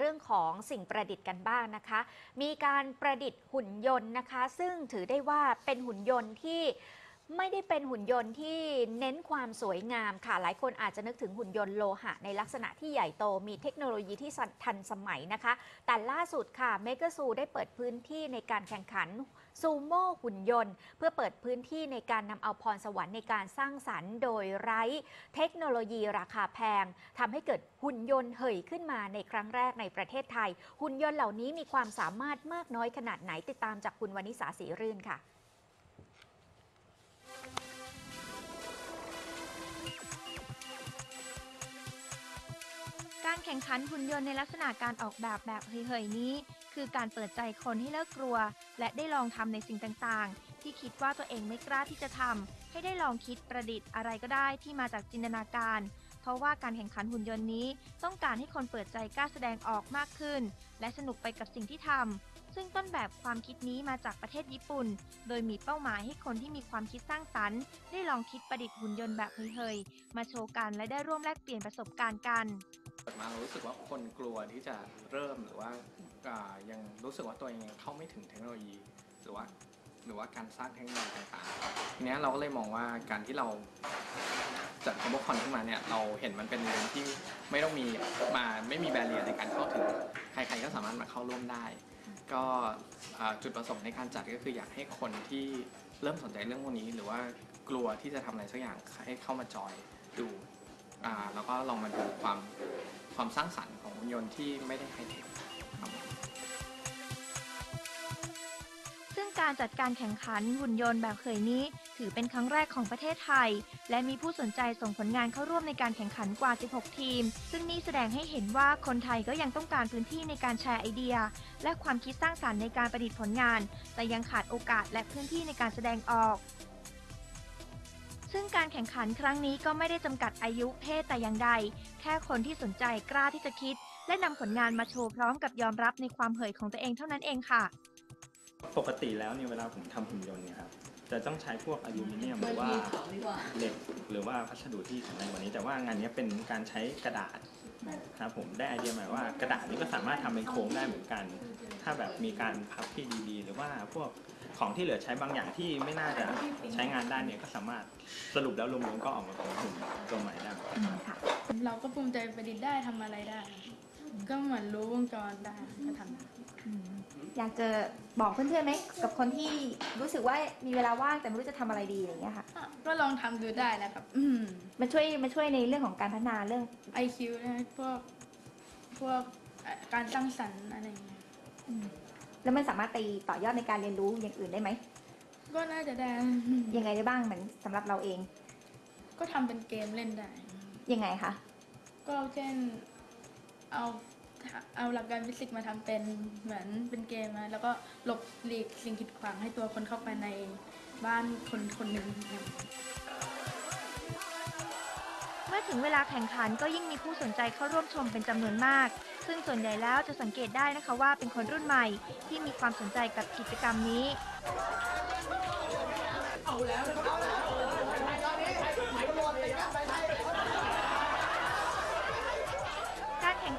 เรื่องของสิ่งประดิษฐ์กันบ้างนะคะ มีการประดิษฐ์หุ่นยนต์นะคะ ซึ่งถือได้ว่าเป็นหุ่นยนต์ที่ ไม่ได้เป็นหุ่นยนต์ที่เน้นความสวยงามค่ะ หลายคนอาจจะนึกถึงหุ่นยนต์โลหะ ในลักษณะที่ใหญ่โตมีเทคโนโลยีที่ทันสมัยนะคะ แต่ล่าสุดค่ะเมกซูได้เปิดพื้นที่ในการแข่งขันซูโม่หุ่นยนต์ เพื่อเปิดพื้นที่ในการนำเอาพรสวรรค์ในการสร้างสรรค์โดยไร้ เทคโนโลยีราคาแพงทำให้เกิดหุ่นยนต์เหยขึ้นมาในครั้งแรกในประเทศไทย หุ่นยนต์เหล่านี้มีความสามารถมากน้อยขนาดไหนติดตามจากคุณวนิสาสีรื่นค่ะ การแข่งขันหุ่นยนต์ในลักษณะการออกแบบแบบเฮยๆนี้ คือการเปิดใจคนให้เลิกกลัว และได้ลองทำในสิ่งต่างๆ ที่คิดว่าตัวเองไม่กล้าที่จะทำให้ได้ลองคิดประดิษฐ์อะไรก็ได้ที่มาจากจินตนาการ เพราะว่าการแข่งขันหุ่นยนต์นี้ ต้องการให้คนเปิดใจกล้าแสดงออกมากขึ้น และสนุกไปกับสิ่งที่ทำ ซึ่งต้นแบบความคิดนี้มาจากประเทศญี่ปุ่น โดยมีเป้าหมายให้คนที่มีความคิดสร้างสรรค์ ได้ลองคิดประดิษฐ์หุ่นยนต์แบบเฮยๆ มาโชว์กันและได้ร่วมแลกเปลี่ยนประสบการณ์กันเปิดมาเรารู้สึกว่าคนกลัวที่จะเริ่มหรือว่ายังรู้สึกว่าตัวเองยังเข้าไม่ถึงเทคโนโลยี หรือว่าหรือว่าการสร้างเทคโนโลยีต่างๆทีเนี้ยเราก็เลยมองว่าการที่เราจัดคอมโบคอนขึ้นมาเนี่ยเราเห็นมันเป็นเรื่องที่ไม่ต้องมีมาไม่มีแบเรียในการเข้าถึง ใครๆก็สามารถมาเข้าร่วมได้ ก็จุดประสงค์ในการจัดก็คืออยากให้คนที่เริ่มสนใจเรื่องพวกนี้ หรือว่ากลัวที่จะทำอะไรสักอย่างให้เข้ามาจอยดูแล้วก็ลองมาดูความความสร้างสรรค์ของหุ่นยนต์ที่ไม่ได้ไฮเทค การจัดการแข่งขันหุ่นยนต์แบบเคยนี้ ถือเป็นครั้งแรกของประเทศไทย และมีผู้สนใจส่งผลงานเข้าร่วมในการแข่งขันกว่า 16 ทีม ซึ่งนี่แสดงให้เห็นว่าคนไทยก็ยังต้องการพื้นที่ในการแชร์ไอเดีย และความคิดสร้างสรรค์ในการประดิษฐ์ผลงาน แต่ยังขาดโอกาสและพื้นที่ในการแสดงออกซึ่งการแข่งขันครั้งนี้ก็ไม่ได้จำกัดอายุเพศแต่อย่างใด แค่คนที่สนใจกล้าที่จะคิด และนำผลงานมาโชว์พร้อมกับยอมรับในความเหยของตัวเองเท่านั้นเองค่ะ ปกติแล้วเนี่ยเวลาผมทำหุ่นยนต์เนี่ยครับจะต้องใช้พวกอลูมิเนียมหรือว่าเหล็กหรือว่าพัสดุที่แข็งแรงกว่านี้ แต่ว่างานนี้เป็นการใช้กระดาษครับผมได้ไอเดียหม่ว่ากระดาษนี้ก็สามารถทำเป็นโค้งได้เหมือนกัน ถ้าแบบมีการพับที่ดีๆ หรือว่าพวกของที่เหลือใช้บางอย่างที่ไม่น่าจะใช้งานได้เนี่ยก็สามารถสรุปแล้วรวมๆก็ออกมาเป็นหุ่นตัวใหม่ได้เราก็ภูมิใจประดิษฐ์ได้ทำอะไรได้ ก็เหมือนรู้วงจรได้ก็ทำได้ อยากจะบอกเพื่อนๆไหมกับคนที่รู้สึกว่ามีเวลาว่างแต่ไม่รู้จะทำอะไรดีอย่างเงี้ยค่ะ อะก็ลองทำดูได้นะครับ อืมมาช่วยมาช่วยในเรื่องของการพัฒนาเรื่องไอคิวนะพวกพวกเอ่อการสร้างสรรค์อะไรอย่างเงี้ย แล้วมันสามารถไปต่อยอดในการเรียนรู้อย่างอื่นได้ไหมก็น่าจะได้ ยังไงได้บ้างเหมือนสำหรับเราเองก็ทำเป็นเกมเล่นได้ ยังไงคะก็เช่น เอา เอาหลักการฟิสิกส์มาทำเป็นเหมือนเป็นเกมนะแล้วก็หลบหลีกสิ่งกีดขวางให้ตัวคนเข้าไปในบ้านคนคนหนึ่งเมื่อถึงเวลาแข่งขันก็ยิ่งมีผู้สนใจเข้าร่วมชมเป็นจำนวนมาก ซึ่งส่วนใหญ่แล้วจะสังเกตได้นะคะว่าเป็นคนรุ่นใหม่ที่มีความสนใจกับกิจกรรมนี้การแข่ง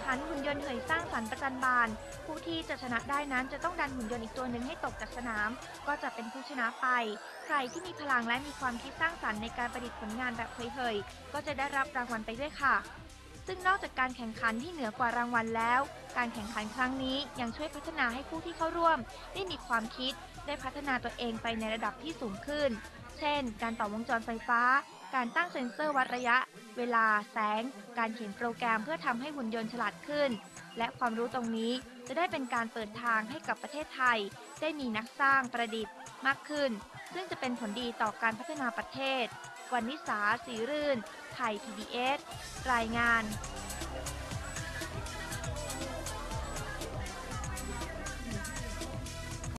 ขันหุ่นยนต์เหยสร้างสรรค์ประจันบาน ผู้ที่จะชนะได้นั้นจะต้องดันหุ่นยนต์อีกตัวหนึ่งให้ตกจากสนาม ก็จะเป็นผู้ชนะไป ใครที่มีพลังและมีความคิดสร้างสรรค์ในการประดิษฐ์ผลงานแบบเฮยๆก็จะได้รับรางวัลไปด้วยค่ะซึ่งนอกจากการแข่งขันที่เหนือกว่ารางวัลแล้ว การแข่งขันครั้งนี้ยังช่วยพัฒนาให้ผู้ที่เข้าร่วม ได้มีความคิด ได้พัฒนาตัวเองไปในระดับที่สูงขึ้น เช่น การต่อวงจรไฟฟ้า การตั้งเซ็นเซอร์วัดระยะ เวลา แสง การเขียนโปรแกรมเพื่อทำให้หุ่นยนต์ฉลาดขึ้น และความรู้ตรงนี้จะได้เป็นการเปิดทางให้กับประเทศไทย ได้มีนักสร้างประดิษฐ์มากขึ้น ซึ่งจะเป็นผลดีต่อการพัฒนาประเทศ วันนิสาสีรื่น ไทย PBS รายงาน